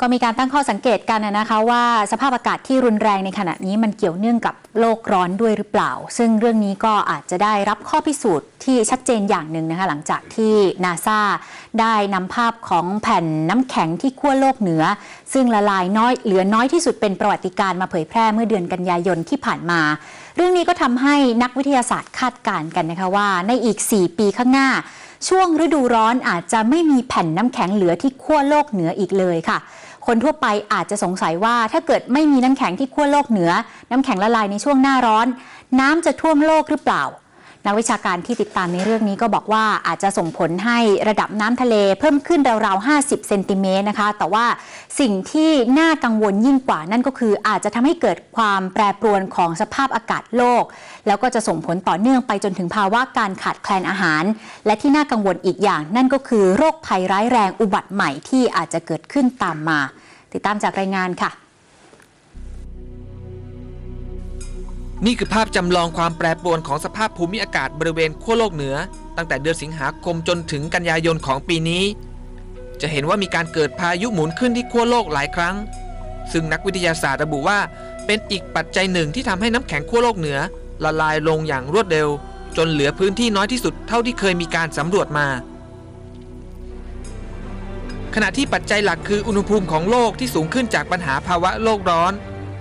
ก็มีการตั้งข้อสังเกตกันนะคะว่าสภาพอากาศที่รุนแรงในขณะนี้มันเกี่ยวเนื่องกับโลกร้อนด้วยหรือเปล่า ซึ่งเรื่องนี้ก็อาจจะได้รับข้อพิสูจน์ที่ชัดเจนอย่างหนึ่งนะคะหลังจากที่นาซาได้นำภาพของแผ่นน้ำแข็งที่ขั้วโลกเหนือ ซึ่งละลายน้อยเหลือน้อยที่สุดเป็นประวัติการณ์มาเผยแพร่เมื่อเดือนกันยายนที่ผ่านมา เรื่องนี้ก็ทำให้นักวิทยาศาสตร์คาดการณ์กันนะคะว่า ในอีก 4 ปีข้างหน้า ช่วงฤดูร้อนอาจจะไม่มีแผ่นน้ำแข็งเหลือที่ขั้วโลกเหนืออีกเลยค่ะ คนทั่วไปอาจจะสงสัยว่าถ้าเกิดไม่มีน้ำแข็งที่ขั้วโลกเหนือ น้ำแข็งละลายในช่วงหน้าร้อน น้ำจะท่วมโลกหรือเปล่า นักวิชาการที่ติดตามในเรื่องนี้ก็บอกว่าอาจจะส่งผลให้ระดับน้ำทะเลเพิ่มขึ้นราวๆ 50 เซนติเมตรนะคะ แต่ว่าสิ่งที่น่ากังวลยิ่งกว่านั่นก็คืออาจจะทำให้เกิดความแปรปรวนของสภาพอากาศโลก แล้วก็จะส่งผลต่อเนื่องไปจนถึงภาวะการขาดแคลนอาหาร และที่น่ากังวลอีกอย่าง นั่นก็คือโรคภัยร้ายแรงอุบัติใหม่ที่อาจจะเกิดขึ้นตามมา ติดตามจากรายงานค่ะ นี่คือภาพจำลองความแปรปรวนของสภาพภูมิอากาศบริเวณขั้วโลกเหนือ ตั้งแต่เดือนสิงหาคมจนถึงกันยายนของปีนี้ จะเห็นว่ามีการเกิดพายุหมุนขึ้นที่ขั้วโลกหลายครั้ง ซึ่งนักวิทยาศาสตร์ระบุว่า เป็นอีกปัจจัยหนึ่งที่ทำให้น้ำแข็งขั้วโลกเหนือ ละลายลงอย่างรวดเร็ว จนเหลือพื้นที่น้อยที่สุดเท่าที่เคยมีการสำรวจมา ขณะที่ปัจจัยหลักคืออุณหภูมิของโลกที่สูงขึ้นจากปัญหาภาวะโลกร้อน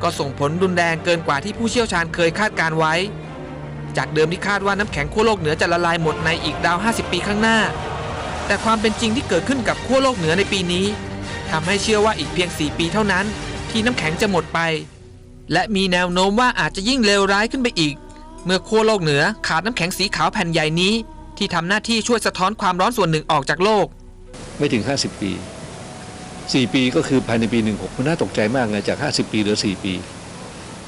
ก็ส่งผลรุนแรงเกินกว่าที่ผู้เชี่ยวชาญเคยคาดการไว้ จากเดิมที่คาดว่าน้ำแข็งขั้วโลกเหนือจะละลายหมดในอีกดาว 50 ปีข้างหน้า แต่ความเป็นจริงที่เกิดขึ้นกับขั้วโลกเหนือในปีนี้ทำให้เชื่อว่าอีกเพียง 4 ปีเท่านั้น ที่น้ำแข็งจะหมดไป และมีแนวโน้มว่าอาจจะยิ่งเลวร้ายขึ้นไปอีก เมื่อขั้วโลกเหนือขาดน้ำแข็งสีขาวแผ่นใหญ่นี้ ที่ทำหน้าที่ช่วยสะท้อนความร้อนส่วนหนึ่งออกจากโลก ไม่ถึง 50 ปี 4 ปีก็คือภายในปี 16มันน่าตกใจมากไงจาก 50 ปีเหลือ 4 ปี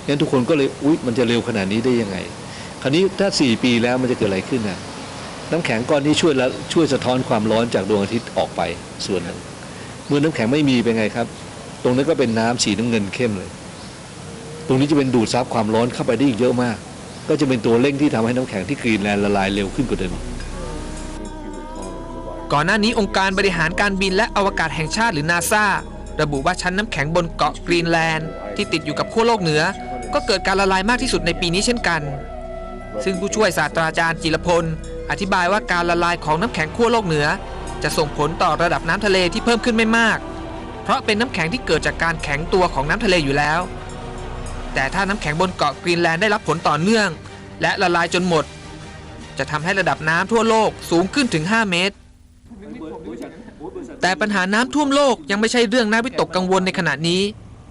งั้นทุกคนก็เลยอุ๊ยมันจะเร็วขนาดนี้ได้ยังไง คราวนี้ถ้า 4 ปีแล้วมันจะเกิดอะไรขึ้นนะน้ำแข็งก้อนนี้ช่วยละช่วยสะท้อนความร้อนจากดวงอาทิตย์ออกไปส่วนหนึ่งเมื่อน้ำแข็งไม่มีเป็นไงครับ ตรงนั้นก็เป็นน้ำสีน้ำเงินเข้มเลย ตรงนี้จะเป็นดูดซับความร้อนเข้าไปได้อีกเยอะมาก ก็จะเป็นตัวเร่งที่ทำให้น้ำแข็งที่กรีนแลนด์ละลายเร็วขึ้นกว่าเดิม ก่อนหน้านี้องค์การบริหารการบินและอวกาศแห่งชาติหรือนาซาระบุว่าชั้นน้ำแข็งบนเกาะกรีนแลนด์ ที่ติดอยู่กับขั้วโลกเหนือ ก็เกิดการละลายมากที่สุดในปีนี้เช่นกัน ซึ่งผู้ช่วยศาสตราจารย์จิรพล อธิบายว่าการละลายของน้ำแข็งขั้วโลกเหนือ จะส่งผลต่อระดับน้ำทะเลที่เพิ่มขึ้นไม่มาก เพราะเป็นน้ำแข็งที่เกิดจากการแข็งตัวของน้ำทะเลอยู่แล้ว แต่ถ้าน้ำแข็งบนเกาะกรีนแลนด์ได้รับผลต่อเนื่อง และละลายจนหมด จะทำให้ระดับน้ำทั่วโลกสูงขึ้นถึง 5 เมตร แต่ปัญหาน้ำท่วมโลกยังไม่ใช่เรื่องน่าวิตกกังวลในขณะนี้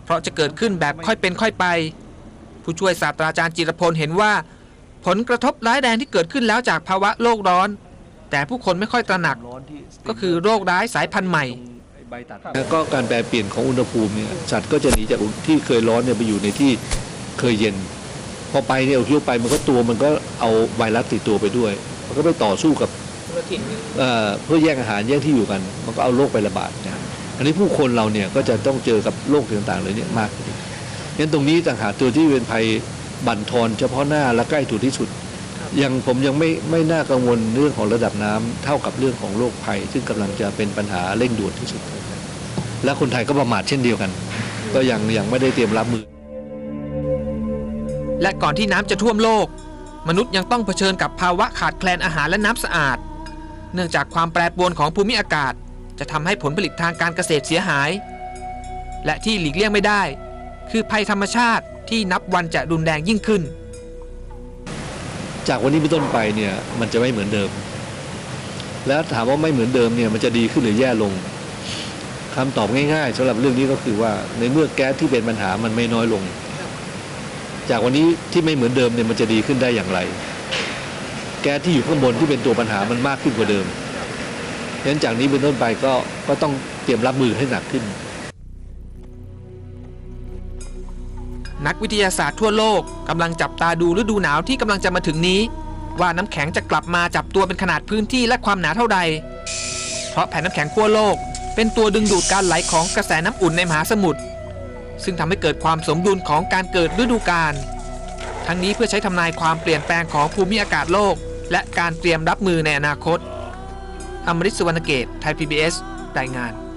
เพราะจะเกิดขึ้นแบบค่อยเป็นค่อยไป ผู้ช่วยศาสตราจารย์จิรพลเห็นว่า ผลกระทบร้ายแรงที่เกิดขึ้นแล้วจากภาวะโลกร้อน แต่ผู้คนไม่ค่อยตระหนัก ก็คือโรคร้ายสายพันธุ์ใหม่แล้วก็การแปรเปลี่ยนของอุณหภูมิเนี่ยสัตว์ก็จะหนีจากที่เคยร้อนเนี่ยไปอยู่ในที่เคยเย็น พอไปเนี่ยเอาเที่ยวไปมันก็ตัวมันก็เอาไวรัสติดตัวไปด้วย มันก็ไปต่อสู้กับ เอ่อเพื่อแย่งอาหารแย่งที่อยู่กัน มันก็เอาโรคไประบาดนะอันนี้ผู้คนเราเนี่ยก็จะต้องเจอกับโรคต่างๆเลยเนี่ยมากงั้นตรงนี้ต่างหากตัวที่เป็นภัยบั่นทอนเฉพาะหน้าและใกล้ตัวที่สุดยังผมยังไม่ไม่น่ากังวลเรื่องของระดับน้ำเท่ากับเรื่องของโรคภัย ซึ่งกำลังจะเป็นปัญหาเร่งด่วนที่สุด และคนไทยก็ประมาทเช่นเดียวกัน ก็ยังยังไม่ได้เตรียมรับมือ และก่อนที่น้ำจะท่วมโลก มนุษย์ยังต้องเผชิญกับภาวะขาดแคลนอาหารและน้ำสะอาด เนื่องจากความแปรปรวนของภูมิอากาศ จะทำให้ผลผลิตทางการเกษตรเสียหาย และที่หลีกเลี่ยงไม่ได้ คือภัยธรรมชาติที่นับวันจะรุนแรงยิ่งขึ้น จากวันนี้เป็นต้นไปเนี่ยมันจะไม่เหมือนเดิม แล้วถามว่าไม่เหมือนเดิมเนี่ยมันจะดีขึ้นหรือแย่ลงคำตอบง่ายๆสำหรับเรื่องนี้ก็คือว่าในเมื่อแก๊สที่เป็นปัญหามันไม่น้อยลง จากวันนี้ที่ไม่เหมือนเดิมเนี่ยมันจะดีขึ้นได้อย่างไร ก๊สที่อยู่ข้างบนที่เป็นตัวปัญหามันมากขึ้นกว่าเดิมฉะนั้นจากนี้เป็นต้นไปก็ก็ต้องเตรียมรับมือให้หนักขึ้น นักวิทยาศาสตร์ทั่วโลกกำลังจับตาดูฤดูหนาวที่กำลังจะมาถึงนี้ ว่าน้ำแข็งจะกลับมาจับตัวเป็นขนาดพื้นที่และความหนาเท่าใด เพราะแผ่นน้ำแข็งขั้วโลก เป็นตัวดึงดูดการไหลของกระแสน้ำอุ่นในมหาสมุทรซึ่งทำให้เกิดความสมดุลของการเกิดฤดูกาลทั้งนี้เพื่อใช้ทำนายความเปลี่ยนแปลงของภูมิอากาศโลก และการเตรียมรับมือในอนาคตอมริตสุวรรณเกตไทย PBS รายงาน